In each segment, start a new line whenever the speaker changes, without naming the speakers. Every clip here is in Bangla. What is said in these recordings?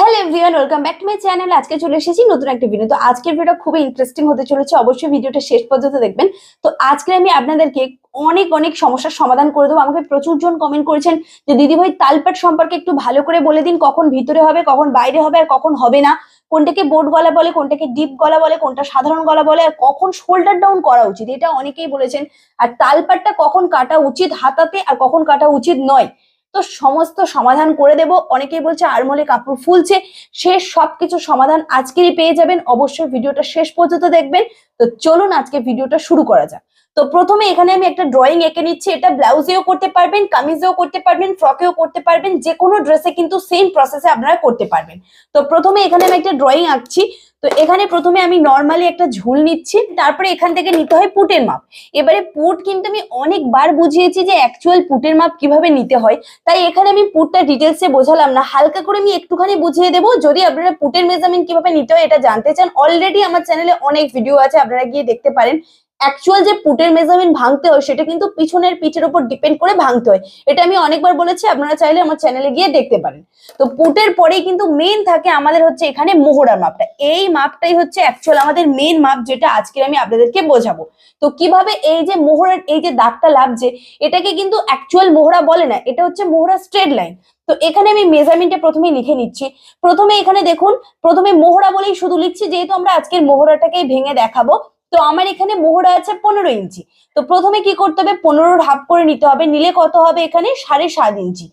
Hello everyone welcome back to my channel আজকে চলে এসেছি নতুন একটা ভিডিও তো আজকের ভিডিও খুবই ইন্টারেস্টিং হতে চলেছে। অবশ্যই ভিডিওটা শেষ পর্যন্ত দেখবেন। তো আজকে আমি আপনাদেরকে অনেক অনেক সমস্যার সমাধান করে দেবো। আমাকে প্রচুর জন কমেন্ট করেছেন যে, দিদি ভাই, তালপাট সম্পর্কে একটু ভালো করে বলে দিন। কখন ভিতরে হবে, কখন বাইরে হবে আর কখন হবে না? কোনটাকে বোর্ড গলা বলে, কোনটাকে ডিপ গলা বলে, কোনটা সাধারণ গলা বলে আর কখন শোল্ডার ডাউন করা উচিত? এটা অনেকেই বলেছেন। আর তালপাটটা কখন কাটা উচিত হাতাতে আর কখন কাটা উচিত নয়। তো সমস্ত সমাধান করে দেব। অনেকেই বলছে আরমলে কাপড় ফুলছে। সে সবকিছু সমাধান আজকেরই পেয়ে যাবেন। অবশ্যই ভিডিওটা শেষ পর্যন্ত দেখবেন। তো চলুন আজকে ভিডিওটা শুরু করা যাক। তো প্রথমে এখানে আমি একটা ড্রয়িং এঁকে নিচ্ছি। এটা ব্লাউজেও করতে পারবেন কামিজেও করতে পারবেন ফ্রকেও করতে পারবেন। যে কোনো ড্রেসে কিন্তু সেম প্রসেসে আপনারা করতে পারবেন। তো প্রথমে এখানে আমি একটা ড্রয়িং আঁকছি। তো এখানে প্রথমে আমি নর্মালি একটা ঝুল নিচ্ছি, তারপরে এখান থেকে নিতে হয় পুটের মাপ। এবারে পুট কিন্তু আমি অনেকবার বুঝিয়েছি যে অ্যাকচুয়াল পুটের মাপ কীভাবে নিতে হয়। তাই এখানে আমি পুটটা ডিটেলসে বোঝালাম না, হালকা করে আমি একটুখানি বুঝিয়ে দেবো। যদি আপনারা পুটের মেজারমেন্ট কীভাবে নিতে হয় এটা জানতে চান অলরেডি আমার চ্যানেলে অনেক ভিডিও আছে, আপনারা গিয়ে দেখতে পারেন। অ্যাকচুয়াল যে পুটের মেজারমেন্ট ভাঙতে হয়, সেটা কিন্তু পিছনের পিঠের উপর ডিপেন্ড করে ভাঙতে হয়। এটা আমি অনেকবার বলেছি, আপনারা চাইলে আমার চ্যানেলে গিয়ে দেখতে পারেন। তো পুটের পরেই কিন্তু মেন থাকে আমাদের হচ্ছে এখানে মোহরার মাপটা। এই মাপটাই হচ্ছে অ্যাকচুয়াল আমাদের মেন মাপ যেটা আজকে আমি আপনাদেরকে বোঝাবো। তো কীভাবে এই যে মোহরার, এই যে দাগটা লাগছে, এটাকে কিন্তু অ্যাকচুয়াল মোহরা বলে না, এটা হচ্ছে মোহরা স্ট্রেট লাইন তো এখানে আমি মেজারমেন্টে প্রথমে লিখে নিচ্ছি। প্রথমে এখানে দেখুন, প্রথমে মোহরা বলেই শুধু লিখছি, যেহেতু আমরা আজকের মোহরাটাকেই ভেঙে দেখাবো। তো আমার এখানে মোহরা আছে পনেরো ইঞ্চি। তো প্রথমে কি করতে হবে? পনেরোর হাফ করে নিতে হবে। নিলে কত হবে এখানে? সাড়ে সাত ইঞ্চি।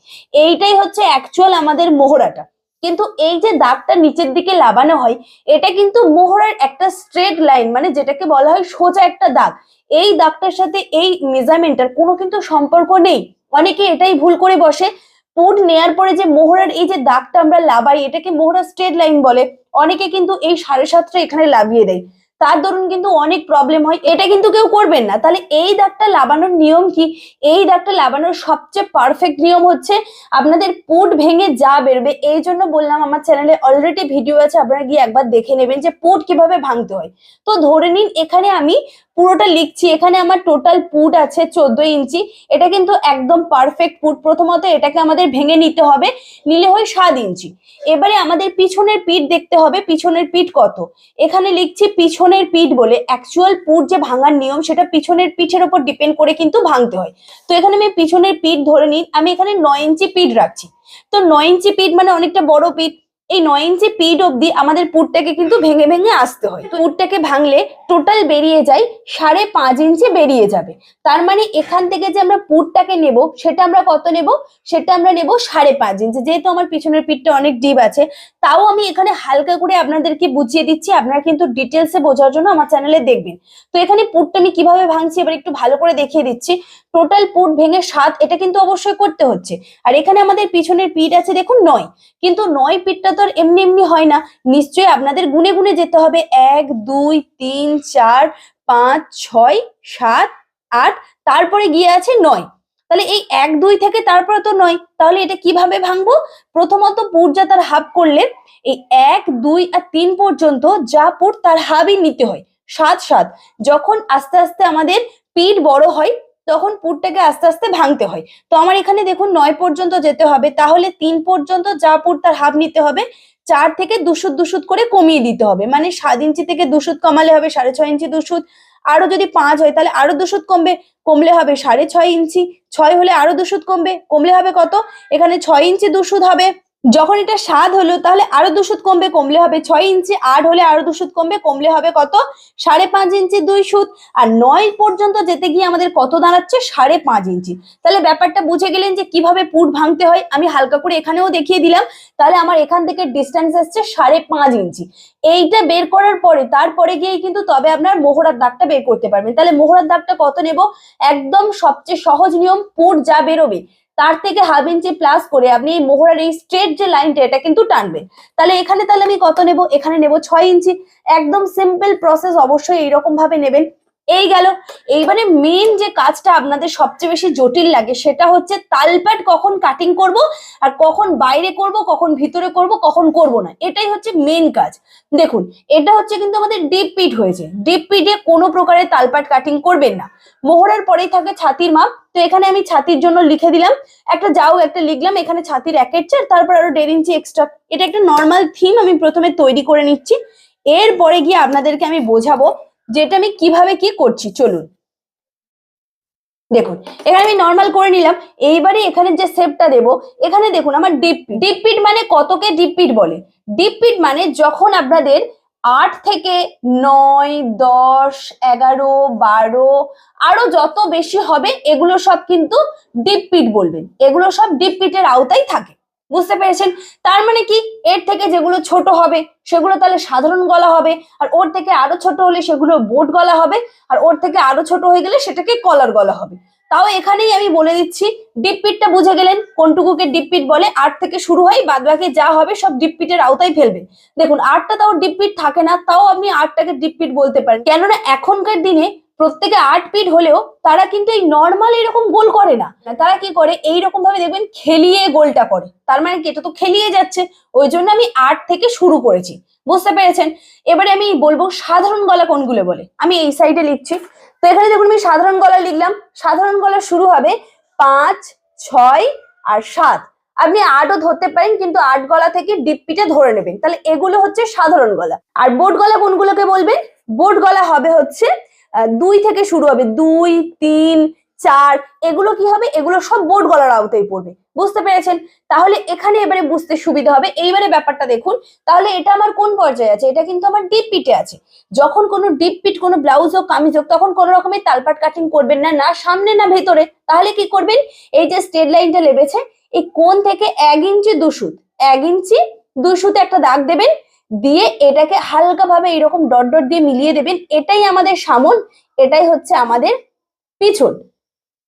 এইটাই হচ্ছে অ্যাকচুয়াল আমাদের মোহরাটা। কিন্তু এই যে দাগটা নিচের দিকে লাগানো হয়, এটা কিন্তু মোহরার একটা স্ট্রেট লাইন মানে যেটাকে বলা হয় সোজা একটা দাগ। এই দাগটার সাথে এই মেজারমেন্টটার কোনো কিন্তু সম্পর্ক নেই। অনেকে এটাই ভুল করে বসে। পুট নেয়ার পরে যে মোহরার এই যে দাগটা আমরা লাগাই, এটাকে মোহরা স্ট্রেট লাইন বলে। অনেকে কিন্তু এই সাড়ে সাতটা এখানে লাগিয়ে দেয়। তার দরুন কিন্তু অনেক প্রবলেম হয়, এটা কিন্তু কেউ করবেন না। তাহলে এই দাগটা লাগানোর নিয়ম কি? এই দাগটা লাগানোর সবচেয়ে পারফেক্ট নিয়ম হচ্ছে আপনাদের পুট ভেঙে যা বেরবে। এই জন্য বললাম, আমার চ্যানেলে অলরেডি ভিডিও আছে, আপনারা গিয়ে একবার দেখে নেবেন যে পুট কীভাবে ভাঙতে হয়। তো ধরে নিন, এখানে আমি পুরোটা লিখছি, এখানে আমার টোটাল পুট আছে চোদ্দ ইঞ্চি। এটা কিন্তু একদম পারফেক্ট পুট। প্রথমত এটাকে আমাদের ভেঙে নিতে হবে, নিলে হয় সাত ইঞ্চি। এবারে আমাদের পিছনের পিঠ দেখতে হবে, পিছনের পিঠ কত? এখানে লিখছি পিছনের পিঠ বলে অ্যাকচুয়াল পুট যে ভাঙার নিয়ম, সেটা পিছনের পিঠের উপর ডিপেন্ড করে কিন্তু ভাঙতে হয়। তো এখানে আমি পিছনের পিঠ ধরে নিই, আমি এখানে নয় ইঞ্চি পিঠ রাখছি। তো নয় ইঞ্চি পিঠ মানে অনেকটা বড় পিঠ এই নয় ইঞ্চি পিড অব্দি আমাদের পুটটাকে কিন্তু ভেঙে ভেঙে আসতে হয়। তো পুটটাকে ভাঙলে টোটাল বেরিয়ে যায় সাড়ে পাঁচ ইঞ্চি বেরিয়ে যাবে। তার মানে এখান থেকে যে আমরা পুটটাকে নেব, সেটা আমরা কত নেব? সেটা আমরা নেব সাড়ে পাঁচ ইঞ্চি। যেহেতু আমার পিছনের পিঠটা অনেক ডিপ আছে, তাও আমি এখানে হালকা করে আপনাদেরকে বুঝিয়ে দিচ্ছি। আপনারা কিন্তু ডিটেলসে বোঝার জন্য আমার চ্যানেলে দেখবেন। তো এখানে পুটটা আমি কীভাবে ভাঙছি এবার একটু ভালো করে দেখিয়ে দিচ্ছি। টোটাল পুট ভেঙে সাত, এটা কিন্তু অবশ্যই করতে হচ্ছে। আর এখানে আমাদের পিছনের পিঠ আছে দেখুন নয়। কিন্তু নয় পিঠটা তো আর এমনি এমনি হয় না। নিশ্চয়ই আপনাদের গুনে গুনে যেতে হবে। এক, দুই, তিন, চার, পাঁচ, ছয়, সাত, আট, তারপরে গিয়ে আছে নয়। তাহলে এই এক, দুই থেকে তারপরে তো নয়। তাহলে এটা কীভাবে ভাঙবো? প্রথমত যা তার হাফ করলে এই এক, দুই আর তিন পর্যন্ত যা পুট তার হাবই নিতে হয়। সাত সাত। যখন আস্তে আস্তে আমাদের পিঠ বড় হয় তখন পুরটাকে আস্তে আস্তে ভাঙতে হয়। তো আমার এখানে দেখুন নয় পর্যন্ত যেতে হবে, তাহলে তিন পর্যন্ত যা পুর তার হাফ নিতে হবে, চার থেকে দুশুদ দুশুদ করে কমিয়ে দিতে হবে। মানে সাত ইঞ্চি থেকে দুশুদ কমালে হবে সাড়ে ছয় ইঞ্চি দুশুদ আরও যদি পাঁচ হয় তাহলে আরও দুশুদ কমবে, কমলে হবে সাড়ে ছয় ইঞ্চি, ছয় হলে আরও দুশুদ কমবে, কমলে হবে কত? এখানে ছয় ইঞ্চি দুশুদ হবে। যখন এটা সাত হলো, তাহলে আরও দুশুদ কমবে, কমলে হবে ছয় ইঞ্চি আট হলে আরও দুশুদ কমবে, কমলে হবে কত? সাড়ে পাঁচ ইঞ্চি দুই সুদ আর নয় পর্যন্ত যেতে গিয়ে আমাদের কত দাঁড়াচ্ছে? সাড়ে পাঁচ ইঞ্চি। তাহলে ব্যাপারটা বুঝে গেলেন যে কীভাবে পুট ভাঙতে হয়, আমি হালকা করে এখানেও দেখিয়ে দিলাম। তাহলে আমার এখান থেকে ডিস্টেন্স আসছে সাড়ে পাঁচ ইঞ্চি। এইটা বের করার পরে, তারপরে গিয়ে কিন্তু তবে আপনার মোহরার দাগটা বের করতে পারবেন। তাহলে মোহরার দাগটা কত নেব? একদম সবচেয়ে সহজ নিয়ম, পুট যা বেরোবে। তার থেকে হাফ ইঞ্চি প্লাস করে আপনি এই মোহরার এই স্ট্রেট যে লাইনটা এটা কিন্তু টানবেন। তাহলে এখানে তাহলে আমি কত নেব? এখানে নেব ছয় ইঞ্চি একদম সিম্পল প্রসেস অবশ্যই এইরকম ভাবে নেবেন। এই গেল। এইবারে মেন যে কাজটা আপনাদের সবচেয়ে বেশি জটিল লাগে সেটা হচ্ছে তালপাট কখন কাটিং করব আর কখন বাইরে করব, কখন ভিতরে করব, কখন করব না। এটাই হচ্ছে মেন কাজ। দেখুন, এটা হচ্ছে কিন্তু আমাদের ডিপ পিট হয়েছে। ডিপ পিটে কোনো প্রকারের তালপাট কাটিং করবেন না। মোহরের পরেই থাকে ছাতির মাপ। তো এখানে আমি ছাতির জন্য লিখে দিলাম। একটা যাও, একটা লিখলাম, এখানে ছাতির একের চার, তারপর আরও দেড় ইঞ্চি এক্সট্রা এটা একটা নর্মাল থিম আমি প্রথমে তৈরি করে নিচ্ছি। এরপরে গিয়ে আপনাদেরকে আমি বোঝাবো যেটা আমি কীভাবে কি করছি, চলুন। দেখুন, এখানে আমি নর্মাল করে নিলাম, এইবারে এখানে যে শেপটা দেব, এখানে দেখুন আমার ডিপ ডিপ পিট মানে কতকে ডিপ পিট বলে? ডিপ পিট মানে যখন আপনাদের আট থেকে নয়, দশ, এগারো, বারো, আরও যত বেশি হবে, এগুলো সব কিন্তু ডিপ পিট বলবেন। এগুলো সব ডিপ পিটের আওতায় থাকে। বুঝতে পেরেছেন? তার মানে কি? এর থেকে যেগুলো ছোট হবে, সেগুলো তাহলে সাধারণ গলা হবে, আর ওর থেকে আরও ছোট হলে সেগুলো বোট গলা হবে, আর ওর থেকে আরও ছোট হয়ে গেলে সেটাকে কলার গলা হবে। তাও এখানেই আমি বলে দিচ্ছি, ডিপ পিটটা বুঝে গেলেন, কোনটুকুকে ডিপ পিট বলে আট থেকে শুরু হয় বাদ বাকি যা হবে সব ডিপ পিটের আওতায় ফেলবে। দেখুন আটটা তাও ডিপ পিট থাকে না, তাও আপনি আটটাকে ডিপ পিট বলতে পারেন। কেননা এখনকার দিনে প্রত্যেকে আট পিট হলেও তারা কিন্তু এই নর্মাল এরকম গোল করে না। তারা কি করে? এইরকম ভাবে দেখবেন খেলিয়ে গোলটা করে। তার মানে কি? এটা তো খেলিয়ে যাচ্ছে। ওই জন্য আমি আট থেকে শুরু করেছি। বুঝতে পেরেছেন? এবারে আমি বলব সাধারণ গলা কোনগুলো বলে? আমি এই সাইডে লিখছি। তো এখানে দেখুন আমি সাধারণ গলা লিখলাম। সাধারণ গলা শুরু হবে পাঁচ, ছয় আর সাত। আপনি আটও ধরতে পারেন, কিন্তু আট গলা থেকে ডিপ পিটে ধরে নেবেন। তাহলে এগুলো হচ্ছে সাধারণ গলা। আর বোট গলা কোনগুলোকে বলবেন? বোট গলা হবে হচ্ছে দুই থেকে শুরু হবে। দুই, তিন, চার, এগুলো কি হবে? এগুলো সব বোর্ড গলার আওতায় পড়বে। বুঝতে পেরেছেন? তাহলে এখানে এবারে বুঝতে সুবিধা হবে। এইবারে ব্যাপারটা দেখুন। তাহলে এটা আমার কোন পর্যায়ে আছে? এটা কিন্তু আমার ডিপ পিটে আছে। যখন কোনো ডিপ পিট কোনো ব্লাউজ হোক, কামিজ হোক, তখন কোনো রকমের তালপাট কাটিং করবেন না না সামনে, না ভেতরে। তাহলে কি করবেন? এই যে স্টেট লাইনটা লেবেছে, এই কোন থেকে এক ইঞ্চি দুশুত এক ইঞ্চি দুশুতে একটা দাগ দেবেন। দিয়ে এটাকে হালকাভাবে এরকম ডট ডট দিয়ে মিলিয়ে দেবেন, এটাই আমাদের সামন এটাই হচ্ছে আমাদের পিছন।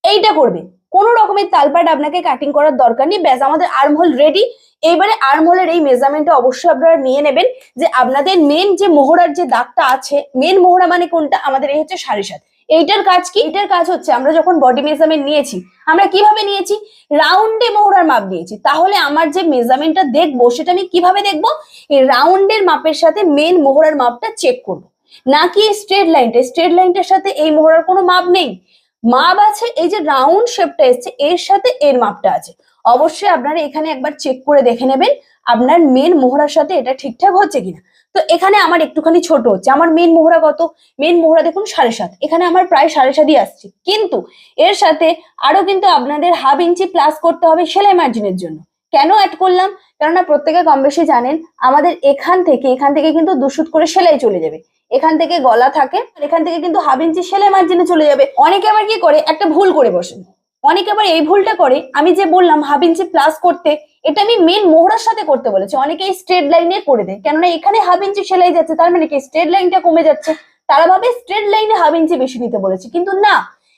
এইটা করবে কোনো রকমের তালপাট আপনাকে কাটিং করার দরকার নেই। ব্যাস, আমাদের আর্মহোল রেডি এইবারে আর্মহোলের এই মেজারমেন্টটা অবশ্যই আপনারা নিয়ে নেবেন যে আপনাদের মেন যে মোহরার যে দাগটা আছে মেন মোহরা মানে কোনটা? আমাদের এই হচ্ছে সাড়ে সাত। এইটার কাজ কি? এটার কাজ হচ্ছে আমরা যখন বডি মেজারমেন্ট নিয়েছি, আমরা কীভাবে নিয়েছি? রাউন্ডে মোহরার মাপ দিয়েছি তাহলে আমার যে মেজারমেন্টটা দেখব, সেটা আমি কীভাবে দেখব? এই রাউন্ডের মাপের সাথে মেন মোহরার মাপটা চেক করব। নাকি স্ট্রেট লাইনটা স্ট্রেট লাইনটার সাথে এই মোহরার কোনো মাপ নেই? মাপ আছে, এই যে রাউন্ড শেপটা এসছে, এর সাথে এর মাপটা আছে। অবশ্যই আপনারা এখানে একবার চেক করে দেখে নেবেন আপনার মেন মোহরার সাথে এটা ঠিকঠাক হচ্ছে কিনা। তো এখানে আমার একটুখানি ছোট হচ্ছে। আমার মেন মোহরা কত? মেন মোহরা দেখুন সাড়ে সাত। এখানে আমার প্রায় সাড়ে সাতই আসছে। কিন্তু এর সাথে আরও কিন্তু আপনাদের হাফ ইঞ্চি প্লাস করতে হবে সেলাই মার্জিনের জন্য। কেন অ্যাড করলাম? কেননা প্রত্যেকে কম বেশি জানেন, আমাদের এখান থেকে এখান থেকে কিন্তু দুশুট করে সেলাই চলে যাবে। এখান থেকে গলা থাকে এখান থেকে কিন্তু হাফ ইঞ্চি সেলাই মার্জিনে চলে যাবে। অনেকে আবার কি করে? একটা ভুল করে বসেন। অনেকে আবার এই ভুলটা করে। আমি যে বললাম হাফ ইঞ্চি প্লাস করতে, এটা আমি মেন মোহরার সাথে করতে বলেছি। অনেকে এই স্ট্রেট লাইনে করে দেয়। কেননা এখানে হাফ ইঞ্চি সেলাই যাচ্ছে, তার মানে কি? স্ট্রেট লাইনটা কমে যাচ্ছে। তারা ভাবে স্ট্রেট লাইনে হাফ ইঞ্চি বেশি নিতে বলেছি। কিন্তু না,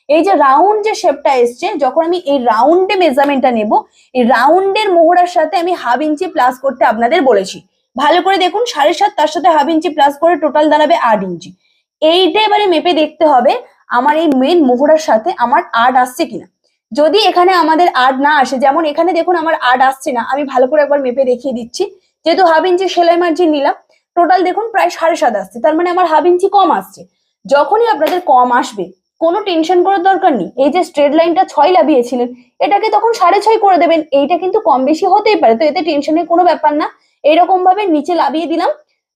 এই যে রাউন্ড যে শেপটা এসছে, যখন আমি এই রাউন্ডে মেজারমেন্টটা নেব, এই রাউন্ডের মোহরার সাথে আমি হাফ ইঞ্চি প্লাস করতে আপনাদের বলেছি। ভালো করে দেখুন, সাড়ে সাত, তার সাথে হাফ ইঞ্চি প্লাস করে টোটাল দাঁড়াবে আট ইঞ্চি এইটা এবারে মেপে দেখতে হবে, আমার এই মেন মোহরার সাথে আমার আট আসছে কিনা। যদি এখানে আমাদের আর্ট না আসে, যেমন এখানে দেখুন আমার আর্ট আসছে না, আমি ভালো করে একবার মেপে দেখিয়ে দিচ্ছি। যেহেতু হাফ ইঞ্চি সেলাই মার্জিন নিলাম টোটাল দেখুন প্রায় সাড়ে সাত আসছে, তার মানে আমার হাফ ইঞ্চি কম আসছে। যখনই আপনাদের কম আসবে, কোনো টেনশন করার দরকার নেই। এই যে স্ট্রেট লাইনটা ছয় লাভিয়েছিলেন এটাকে তখন সাড়ে ছয় করে দেবেন, এইটা কিন্তু কম বেশি হতেই পারে, তো এতে টেনশনের কোনো ব্যাপার না। এইরকম ভাবে নিচে লাভিয়ে দিলাম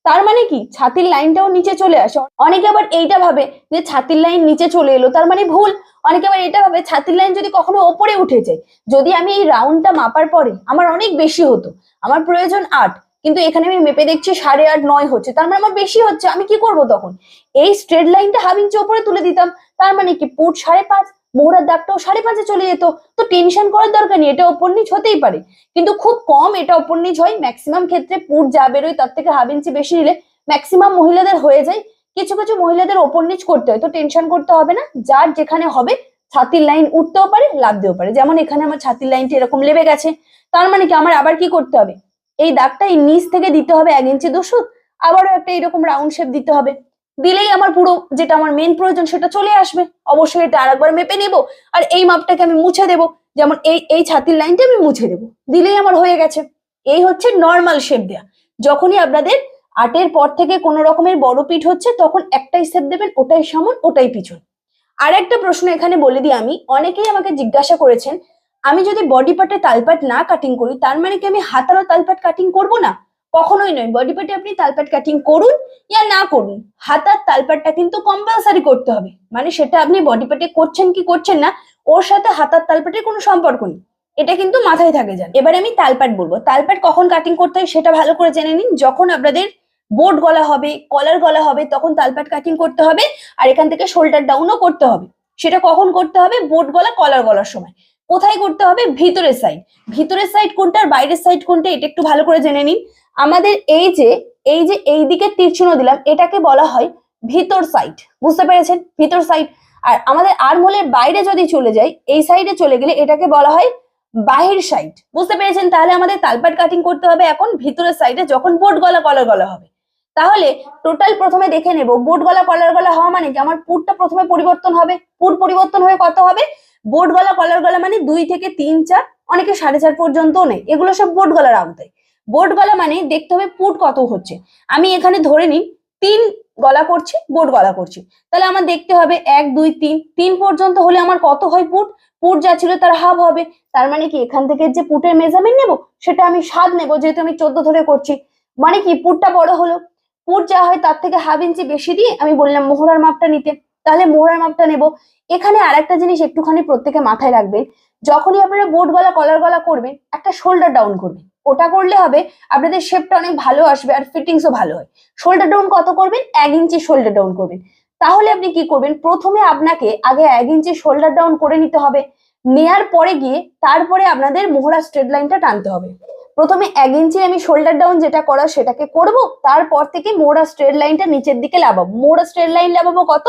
তার মানে কি? ছাতির লাইনটাও নিচে চলে আসে। অনেকে আবার এইটা ভাবে যে ছাতির লাইন নিচে চলে এলো, তার মানে ভুল। অনেকে আবার এটা ভাবে, ছাতির লাইন যদি কখনো ওপরে উঠে যায়, যদি আমি এই রাউন্ডটা মাপার পরে আমার অনেক বেশি হতো, আমার প্রয়োজন আট, কিন্তু এখানে আমি মেপে দেখছি সাড়ে আট, নয় হচ্ছে, তার মানে আমার বেশি হচ্ছে, আমি কি করব তখন? এই স্ট্রেট লাইনটা হাফ ইঞ্চি ওপরে তুলে দিতাম, তার মানে কি? পুট সাড়ে পাঁচ মোহরার দাগটাও সাড়ে পাঁচে চলে যেত। তো টেনশন করার দরকার নেই, এটা ওপর নিচ হতেই পারে। কিন্তু খুব কম এটা ওপর নিচ হয় ম্যাক্সিমাম ক্ষেত্রে পুট যা বেরোয় তার থেকে হাফ ইঞ্চি বেশি নিলে ম্যাক্সিমাম মহিলাদের হয়ে যায়। কিছু কিছু মহিলাদের ওপর নিচ করতে হয়, তো টেনশন করতে হবে না। যার যেখানে হবে ছাতির লাইন উঠতেও পারে লাভ দিতেও পারে। যেমন এখানে আমার ছাতির লাইনটা এরকম লেবে গেছে। তার মানে কি, আমার আবার কি করতে হবে? এই দাগটা এই নিচ থেকে দিতে হবে এক ইঞ্চি দুশো আবারও একটা এরকম রাউন্ড শেপ দিতে হবে। দিলেই আমার পুরো যেটা আমার মেন প্রয়োজন সেটা চলে আসবে। অবশ্যই এটা আরেকবার মেপে নেব আর এই মাপটাকে আমি মুছে দেব। যেমন এই এই ছাতির লাইনটা আমি মুছে দেব। দিলেই আমার হয়ে গেছে। এই হচ্ছে নর্মাল শেপ দেয়া। যখনই আপনাদের আটের পর থেকে কোনো রকমের বড় পিঠ হচ্ছে, তখন একটাই শেপ দেবেন, ওটাই সামন, ওটাই পিছন। আর একটা প্রশ্ন এখানে বলে দিই আমি। অনেকেই আমাকে জিজ্ঞাসা করেছেন, আমি যদি বডি পার্টে তালপাট না কাটিং করি, তার মানে কি আমি হাতারও তালপাট কাটিং করব না? কখনোই নয়। বডি পার্টে আপনি তালপাট কাটিং করুন ইয়া না করুন হাতার তালপাটটা কিন্তু কম্পালসারি করতে হবে। মানে সেটা আপনি বডি পার্টে করছেন কি করছেন না, ওর সাথে হাতার তালপাটের কোনো সম্পর্ক নেই। এটা কিন্তু মাথায় থাকে যান এবার আমি তালপাট বলব। তালপাট কখন কাটিং করতে হয় সেটা ভালো করে জেনে নিন। যখন আপনাদের বোর্ড গলা হবে কলার গলা হবে, তখন তালপাট কাটিং করতে হবে আর এখান থেকে শোল্ডার ডাউনও করতে হবে। সেটা কখন করতে হবে? বোর্ড গলা কলার গলার সময়। কোথায় করতে হবে? ভিতরের সাইড ভিতরের সাইড কোনটা আর বাইরের সাইড কোনটা, এটা একটু ভালো করে জেনে নিন। আমাদের এই যে এই যে এই দিকে তীর দিলাম, এটাকে বলা হয় ভিতর সাইড বুঝতে পেরেছেন? ভিতর সাইড আর আমাদের আর্মহোলের বাইরে যদি চলে যাই, এই সাইডে চলে গেলে এটাকে বলা হয় বাহির সাইড বুঝতে পেরেছেন? তাহলে আমাদের তালপাট কাটিং করতে হবে এখন ভিতরের সাইডে যখন বোট গলা কলার গলা হবে। তাহলে টোটাল প্রথমে দেখে নেব, বোট গলা কলার গলা হওয়া মানে কি? আমার পুরটা প্রথমে পরিবর্তন হবে। পুর পরিবর্তন হয়ে কত হবে? বোট গলা কলার গলা মানে দুই থেকে তিন চার, অনেকে সাড়ে চার পর্যন্ত নেই। এগুলো সব বোট গলার আওতায়। বোট গলা মানে দেখতে হবে পুট কত হচ্ছে। আমি এখানে ধরে নিই, তিন গলা করছি বোট গলা করছি। তাহলে আমার দেখতে হবে এক, দুই, তিন। তিন পর্যন্ত হলে আমার কত হয় পুট পুট যা ছিল তার হাফ হবে। তার মানে কি, এখান থেকে যে পুটের মেজারমেন্ট নেব, সেটা আমি সাত নেব, যেহেতু আমি চোদ্দ ধরে করছি। মানে কি পুটটা বড় হলো। পুট যা হয় তার থেকে হাফ ইঞ্চি বেশি দিয়ে আমি বললাম মোহরার মাপটা নিতে। তাহলে মোহরার মাপটা নেব। এখানে আরেকটা জিনিস একটুখানি প্রত্যেকে মাথায় রাখবেন যখনই আপনারা বোট গলা কলার গলা করবেন, একটা শোল্ডার ডাউন করবেন। ওটা করলে হবে আপনাদের শেপটা অনেক ভালো আসবে আর ফিটিংসও ভালো হয়। শোল্ডার ডাউন কত করবেন? এক ইঞ্চি শোল্ডার ডাউন করবেন। তাহলে আপনি কি করবেন? প্রথমে আপনাকে আগে এক ইঞ্চি শোল্ডার ডাউন করে নিতে হবে। নেয়ার পরে গিয়ে তারপরে আপনাদের মোহরা স্ট্রেট লাইনটা টানতে হবে। প্রথমে এক ইঞ্চি আমি শোল্ডার ডাউন যেটা করা সেটাকে করব, তারপর থেকে মোড়া স্ট্রেট লাইনটা নিচের দিকে লাভাবো মোড়া স্ট্রেট লাইন লাভাবো কত?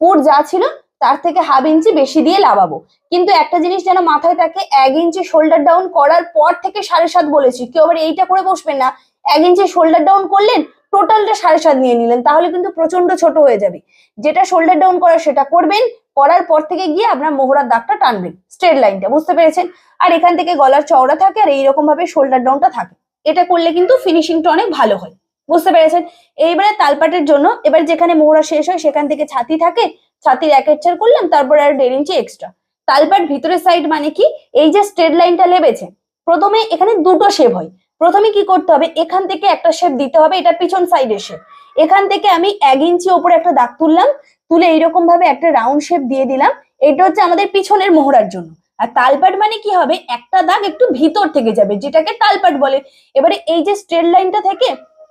পুর যা ছিল তার থেকে হাফ ইঞ্চি বেশি দিয়ে লাভাবো কিন্তু একটা জিনিস যেন মাথায় থাকে, এক ইঞ্চি শোল্ডার ডাউন করার পর থেকে সাড়ে সাত বলেছি। কেউ আবার এইটা করে বসবেন না। এক ইঞ্চি শোল্ডার ডাউন করলেন টোটালটা সাড়ে সাত নিয়ে নিলেন, তাহলে কিন্তু প্রচণ্ড ছোট হয়ে যাবে। যেটা শোল্ডার ডাউন করা সেটা করবেন, করার পর থেকে গিয়ে আপনার মোহরার দাগটা টানবেন স্ট্রেট লাইনটা বুঝতে পেরেছেন? আর এখান থেকে গলার চওড়া থাকে আর এইরকম ভাবে শোল্ডার ডাউনটা থাকে। এটা করলে কিন্তু ফিনিশিংটা অনেক ভালো হয়। বুঝতে পেরেছেন? এইবারে তালপাটের জন্য, এবার যেখানে মোহরা শেষ হয়, সেখান থেকে ছাতি থাকে ছাতির এক চার করলাম, তারপরে আর দেড় ইঞ্চি এক্সট্রা তালপাট ভিতরের সাইড মানে কি? এই যে স্ট্রেট লাইনটা লেবেছে প্রথমে এখানে দুটো শেপ হয়। প্রথমে কি করতে হবে? এখান থেকে একটা শেপ দিতে হবে, এটা পিছন সাইডের শেপ এখান থেকে আমি এক ইঞ্চি ওপরে একটা দাগ তুললাম, তুলে এইরকম ভাবে একটা রাউন্ড শেপ দিয়ে দিলাম। এটা হচ্ছে আমাদের পিছনের মোহরার জন্য। আর তালপাট মানে কি হবে? একটা দাগ একটু ভিতর থেকে যাবে, যেটাকে তালপাট বলে। এবারে এই যে স্ট্রেট লাইনটা থেকে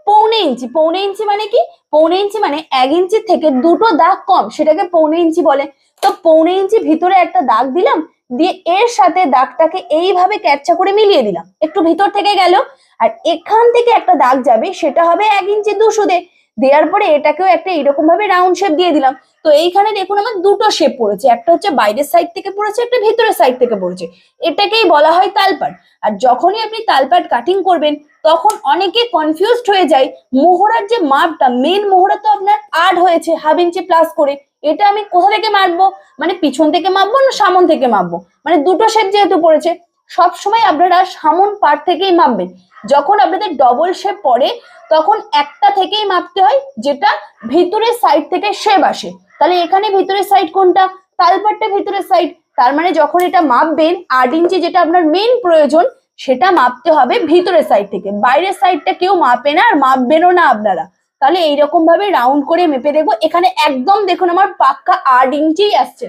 পৌনে ইঞ্চি পৌনে ইঞ্চি মানে কি? পৌনে ইঞ্চি মানে এক ইঞ্চির থেকে দুটো দাগ কম, সেটাকে পৌনে ইঞ্চি বলে। তো পৌনে ইঞ্চি ভিতরে একটা দাগ দিলাম, দিয়ে এর সাথে দাগটাকে এইভাবে ক্যাপচা করে মিলিয়ে দিলাম। একটু ভিতর থেকে গেল, আর এখান থেকে একটা দাগ যাবে, সেটা হবে এক ইঞ্চি দুশো দে। দেওয়ার পরে এটাকেও একটা এরকম ভাবে রাউন্ড শেপ দিয়ে দিলাম। তো এইখানে দেখুন আমার দুটো শেপ পড়েছে। একটা হচ্ছে বাইরের সাইড থেকে পড়েছে, একটা ভিতরের সাইড থেকে পড়েছে। এটাকেই বলা হয় তালপাট। আর যখনই আপনি তালপাট কাটিং করবেন, তখন অনেকে কনফিউজড হয়ে যায়। মোহরার যে মাপটা মেন মোহরা তো আপনার আট হয়েছে হাফ ইঞ্চি প্লাস করে। এটা আমি কোথা থেকে মাপবো? মানে পিছন থেকে মাপবো না সামন থেকে মাপবো? মানে দুটো শেপ যেহেতু পড়েছে, সবসময় আপনারা সামন পার্ট থেকেই মাপবেন। যখন আপনাদের ডবল শেপ পড়ে তখন একটা থেকেই মাপতে হয়, যেটা ভিতরের সাইড থেকে শেপ আসে। তাহলে এখানে ভিতরের সাইড কোনটা? তালপাটটা ভিতরের সাইড তার মানে যখন এটা মাপবেন, আট ইঞ্চি যেটা আপনার মেন প্রয়োজন, সেটা মাপতে হবে ভিতরের সাইড থেকে। বাইরের সাইডটা কেউ মাপে না আর মাপবেনও না আপনারা। তাহলে এইরকম ভাবে রাউন্ড করে মেপে দেখব। এখানে একদম দেখুন আমার পাক্কা আট ইঞ্চিই আসছে।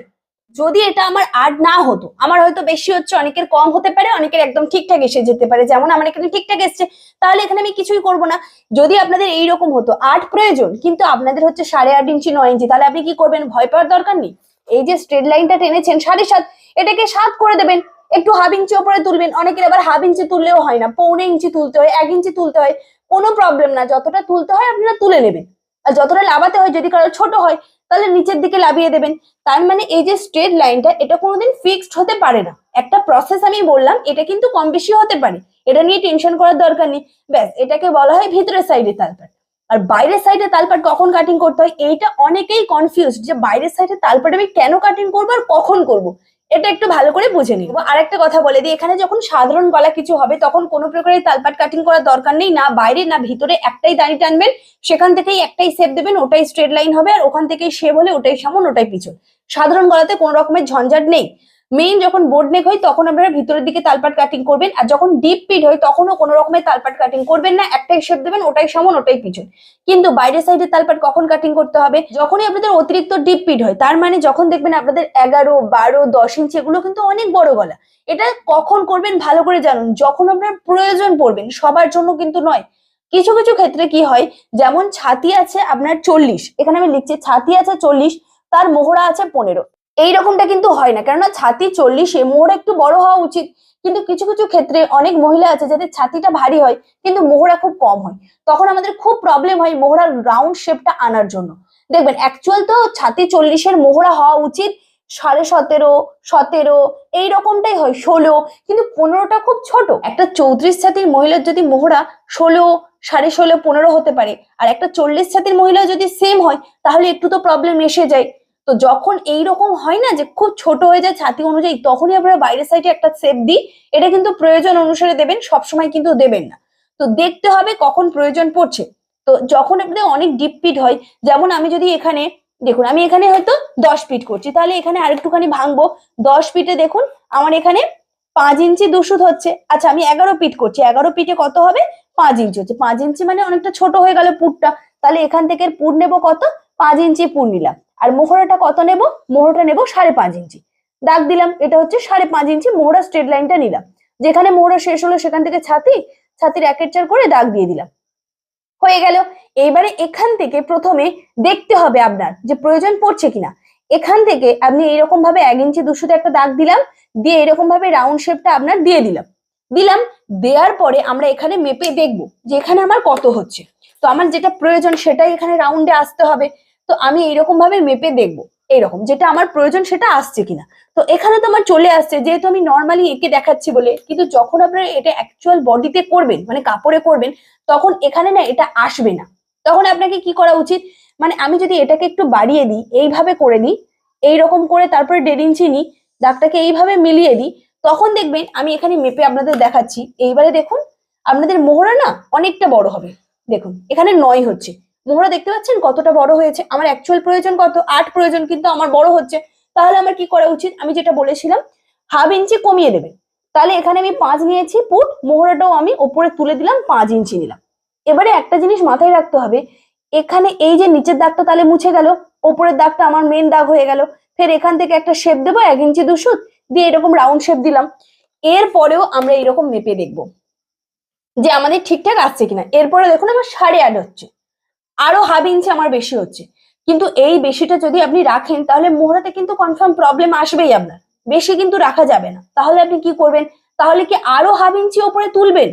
যদি এটা আমার আর্ট না হতো, আমার হয়তো বেশি হচ্ছে, অনেকের কম হতে পারে, অনেকের একদম ঠিকঠাক এসে যেতে পারে। যেমন আমার এখানে ঠিকঠাক এসছে, তাহলে এখানে আমি কিছুই করব না। যদি আপনাদের এইরকম হতো আর্ট প্রয়োজন, কিন্তু আপনাদের হচ্ছে সাড়ে আট ইঞ্চি, নয় ইঞ্চি, তাহলে আপনি কি করবেন? ভয় পাওয়ার দরকার নেই? এই যে স্ট্রেট লাইনটা টেনেছেন, সাড়ে সাত, এটাকে সাত করে দেবেন, একটু হাফ ইঞ্চি ওপরে তুলবেন। অনেকের আবার হাফ ইঞ্চি তুললেও হয় না, পৌনে ইঞ্চি তুলতে হয়, এক ইঞ্চি তুলতে হয়, কোনো প্রবলেম না। যতটা তুলতে হয়, আপনারা তুলে নেবেন। আর যতটা লাভাতে হয়, যদি কারও ছোট হয় তাহলে নিচের দিকে লাভিয়ে দেবেন। তার মানে এই যে স্ট্রেট লাইনটা এটা কোনোদিন ফিক্সড হতে পারে না। একটা প্রসেস আমি বললাম, এটা কিন্তু কম বেশি হতে পারে। এটা নিয়ে টেনশন করার দরকার নেই। ব্যাস, এটাকে বলা হয় ভিতরের সাইডে তালপাট। আর বাইরের সাইডে তালপাট কখন কাটিং করতে হয়, এইটা অনেকেই কনফিউজ যে বাইরের সাইডে তালপাট আমি কেন কাটিং করব আর কখন করব? এটা একটু ভালো করে বুঝে নিব আর একটা কথা বলে দিই, এখানে যখন সাধারণ গলা কিছু হবে, তখন কোনো প্রকারের তালপাট কাটিং করার দরকার নেই, না বাইরে, না ভিতরে, একটাই দাঁড়ি টানবেন, সেখান থেকেই একটাই সেপ দেবেন, ওটাই স্ট্রেট লাইন হবে, আর ওখান থেকেই সেভ হলে ওটাই সামন, ওটাই পিছন। সাধারণ গলাতে কোনো রকমের ঝঞ্ঝাট নেই। মেইন যখন বোর্ড নেক হয়, তখন আপনারা ভিতরের দিকে তালপাট কাটিং করবেন আর যখন ডিপ পিট হয়, তখনও কোনো রকমের তালপাট কাটিং করবেন না। একটাই শেপ দেবেন, ওটাই সমান, ওটাই পিছন। কিন্তু বাইরের সাইডে তালপাট কখন কাটিং করতে হবে? যখনই আপনাদের অতিরিক্ত ডিপ পিট হয়, তার মানে যখন দেখবেন আপনাদের এগারো, বারো, দশ ইঞ্চি এগুলো কিন্তু অনেক বড় গলা। এটা কখন করবেন ভালো করে জানুন। যখন আপনার প্রয়োজন পড়বেন, সবার জন্য কিন্তু নয়। কিছু কিছু ক্ষেত্রে কি হয়, যেমন ছাতি আছে আপনার চল্লিশ, এখানে আমি লিখছি, ছাতি আছে চল্লিশ, তার মোহরা আছে পনেরো। এই রকমটা কিন্তু হয় না। কেননা ছাতি চল্লিশে মোহরা একটু বড় হওয়া উচিত। কিন্তু কিছু কিছু ক্ষেত্রে অনেক মহিলা আছে যাদের ছাতিটা ভারী হয়, কিন্তু মোহরা খুব কম হয়। তখন আমাদের খুব প্রবলেম হয় মোহরার রাউন্ড শেপটা আনার জন্য। দেখবেন অ্যাকচুয়াল তো ছাতি চল্লিশের মোহরা হওয়া উচিত, সাড়ে সতেরো সতেরো, এই রকমটাই হয়, ষোলো, কিন্তু পনেরোটা খুব ছোট। একটা চৌত্রিশ ছাতির মহিলার যদি মোহরা ষোলো, সাড়ে ষোলো, পনেরো হতে পারে, আর একটা চল্লিশ ছাতির মহিলা যদি সেম হয়, তাহলে একটু তো প্রবলেম এসে যায়। তো যখন এই রকম হয় না যে খুব ছোট হয়ে যায় ছাতি অনুযায়ী, তখনই আপনারা বাইরের সাইডে একটা সেপ দিই। এটা কিন্তু প্রয়োজন অনুসারে দেবেন, সবসময় কিন্তু দেবেন না। তো দেখতে হবে কখন প্রয়োজন পড়ছে। তো যখন আপনাদের অনেক ডিপ পিট হয়, যেমন আমি যদি এখানে, দেখুন আমি এখানে হয়তো দশ পিট করছি, তাহলে এখানে আরেকটুখানি ভাঙবো। দশ পিটে দেখুন আমার এখানে পাঁচ ইঞ্চি দুশুদ হচ্ছে। আচ্ছা আমি এগারো পিট করছি, এগারো পিটে কত হবে? পাঁচ ইঞ্চি হচ্ছে। পাঁচ ইঞ্চি মানে অনেকটা ছোট হয়ে গেল পুরটা। তাহলে এখান থেকে পুর নেব কত? পাঁচ ইঞ্চি পুর নিলাম। আর মোহরাটা কত নেব? মোহরাটা নেব সাড়ে পাঁচ ইঞ্চি। দাগ দিলাম, এটা হচ্ছে সাড়ে পাঁচ ইঞ্চি, মোহরা স্ট্রেট লাইনটা নিলাম। যেখানে মোহরা শেষ হলো সেখান থেকে ছাতি, ছাতির একের চার করে দাগ দিয়ে দিলাম। হয়ে গেল। এইবারে এখান থেকে প্রথমে দেখতে হবে আপনার যে প্রয়োজন পড়ছে কিনা। এখান থেকে আপনি এইরকম ভাবে এক ইঞ্চি দুশোতে একটা দাগ দিলাম, দিয়ে এরকম ভাবে রাউন্ড শেপটা আপনার দিয়ে দিলাম। দিলাম, দেওয়ার পরে আমরা এখানে মেপে দেখব যে এখানে আমার কত হচ্ছে। তো আমার যেটা প্রয়োজন সেটাই এখানে রাউন্ডে আসতে হবে। তো আমি এইরকম ভাবে মেপে দেখব, এইরকম। যেটা আমার প্রয়োজন সেটা আসছে কিনা। তো এখানে তো আমার চলে আসছে, যেহেতু আমি নর্মালি একে দেখাচ্ছি বলে, কিন্তু যখন আপনারা এটা অ্যাকচুয়াল বডিতে করবেন মানে কাপড়ে করবেন, তখন এখানে না এটা আসবে না। তখন আপনাকে কি করা উচিত? মানে আমি যদি এটাকে একটু বাড়িয়ে দিই, এইভাবে করে দিই, এইরকম করে তারপরে দেড় ইঞ্চি নিই, দাগটাকে এইভাবে মিলিয়ে দিই, তখন দেখবেন আমি এখানে মেপে আপনাদের দেখাচ্ছি। এইবারে দেখুন, আপনাদের মোহরা না অনেকটা বড় হবে। দেখুন, এখানে নয় হচ্ছে। মোহরা দেখতে পাচ্ছেন? কতটা বড় হয়েছে? আমার অ্যাকচুয়াল প্রয়োজন কত? আট প্রয়োজন কিন্তু আমার বড় হচ্ছে। তাহলে আমার কি করা উচিত? আমি যেটা বলেছিলাম, হাফ ইঞ্চি কমিয়ে দেবে। তাহলে এখানে আমি পাঁচ নিয়েছি, পুট। মোহরাটাও আমি ওপরে তুলে দিলাম, পাঁচ ইঞ্চি নিলাম। এবারে একটা জিনিস মাথায় রাখতে হবে, এখানে এই যে নিচের দাগটা তাহলে মুছে গেল, ওপরের দাগটা আমার মেন দাগ হয়ে গেল। ফের এখান থেকে একটা শেপ দেবো, এক ইঞ্চি দুশুত দিয়ে এরকম রাউন্ড শেপ দিলাম। এরপরেও আমরা এরকম মেপে দেখব যে আমাদের ঠিকঠাক আসছে কিনা। এরপরে দেখুন, আমার সাড়ে আট হচ্ছে। আরও হাফ ইঞ্চি আমার বেশি হচ্ছে। কিন্তু এই বেশিটা যদি আপনি রাখেন, তাহলে মোহরাতে কিন্তু কনফার্ম প্রবলেম আসবেই আপনার। বেশি কিন্তু রাখা যাবে না। তাহলে আপনি কি করবেন? তাহলে কি আরও হাফ ইঞ্চি ওপরে তুলবেন?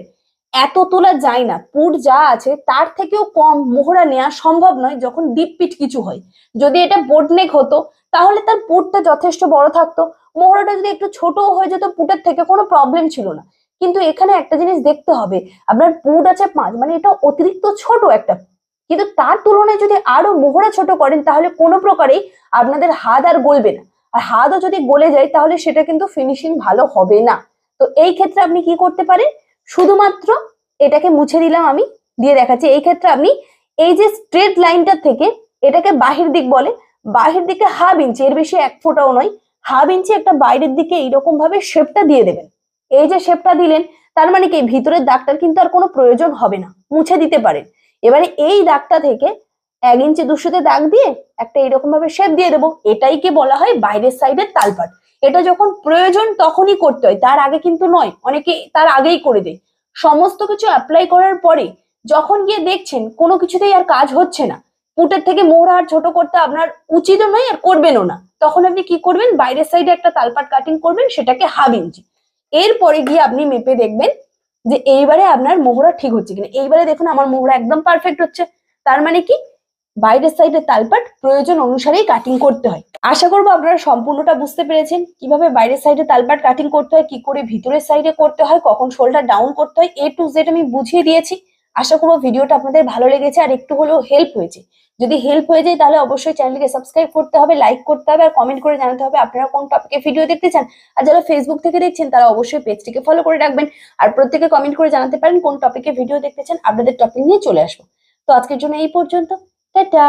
এত তোলা যায় না। পুট যা আছে, তার থেকেও কম মোহরা নেওয়া সম্ভব নয় যখন ডিপ পিট কিছু হয়। যদি এটা বোট নেক হতো, তাহলে তার পুটটা যথেষ্ট বড় থাকতো। মোহরাটা যদি একটু ছোটও হয়ে যেত, পুটের থেকে কোনো প্রবলেম ছিল না। কিন্তু এখানে একটা জিনিস দেখতে হবে। আপনার পুট আছে পাঁচ মানে এটা অতিরিক্ত ছোট একটা কিন্তু তার তুলনায় যদি আরও মোহরা ছোট করেন, তাহলে কোনো প্রকারেই আপনাদের হাত আর গলবে না। আর হাতও যদি গলে যায়, তাহলে সেটা কিন্তু ফিনিশিং ভালো হবে না। তো এই ক্ষেত্রে আপনি কি করতে পারেন? শুধুমাত্র এটাকে মুছে দিলাম আমি, দিয়ে দেখাচ্ছি। এই ক্ষেত্রে আপনি এই যে স্ট্রেট লাইনটা থেকে এটাকে বাহির দিক বলে, বাহির দিকে হাফ ইঞ্চি এর বেশি এক ফোঁটাও নয় হাফ ইঞ্চি একটা বাইরের দিকে এইরকম ভাবে শেপটা দিয়ে দেবেন। এই যে শেপটা দিলেন, তার মানে কি? ভিতরের দাগটার কিন্তু আর কোনো প্রয়োজন হবে না। মুছে দিতে পারেন। এবারে এই দাগটা থেকে এক ইঞ্চি দুশোতে দাগ দিয়ে একটা এরকম ভাবে শেপ দিয়ে দেবো। এটাই কি বলা হয় বাইরের সাইডের তালপাট। এটা যখন প্রয়োজন তখনই করতে হয়, তার আগে কিন্তু নয়, অনেকে তার আগেই করে দেয়। সমস্ত কিছু অ্যাপ্লাই করার পরে যখন গিয়ে দেখছেন কোনো কিছুতেই আর কাজ হচ্ছে না পুটের থেকে মোহরা আর ছোট করতে আপনার উচিতও নয় আর করবেনও না। তখন আপনি কি করবেন? বাইরের সাইডে একটা তালপাট কাটিং করবেন, সেটাকে হাফ ইঞ্চি। এরপরে গিয়ে আপনি মেপে দেখবেন যে এইবারে আপনার মোহরা ঠিক হচ্ছে কিনা। এইবারে দেখুন আমার মোহরা একদম পারফেক্ট হচ্ছে। তার মানে কি? বাইরের সাইডে তালপাট প্রয়োজন অনুসারেই কাটিং করতে হয়। আশা করব আপনারা সম্পূর্ণটা বুঝতে পেরেছেন। কীভাবে বাইরের সাইডে তালপাট কাটিং করতে হয়, কি করে ভিতরের সাইডে করতে হয়, কখন শোল্ডার ডাউন করতে হয় এ টু জেড আমি বুঝিয়ে দিয়েছি। আশা করব ভিডিওটা আপনাদের ভালো লেগেছে আর একটু হলেও হেল্প হয়েছে। যদি হেল্প হয়ে যায়, তাহলে অবশ্যই চ্যানেলকে সাবস্ক্রাইব করতে হবে লাইক করতে হবে, আর কমেন্ট করে জানাতে হবে আপনারা কোন টপিকে ভিডিও দেখতে চান। আর যারা ফেসবুক থেকে দেখছেন, তারা অবশ্যই পেজটিকে ফলো করে রাখবেন। আর প্রত্যেকে কমেন্ট করে জানাতে পারেন কোন টপিকে ভিডিও দেখতে চান, আপনাদের টপিক নিয়ে চলে আসব। তো আজকের জন্য এই পর্যন্ত। টাটা!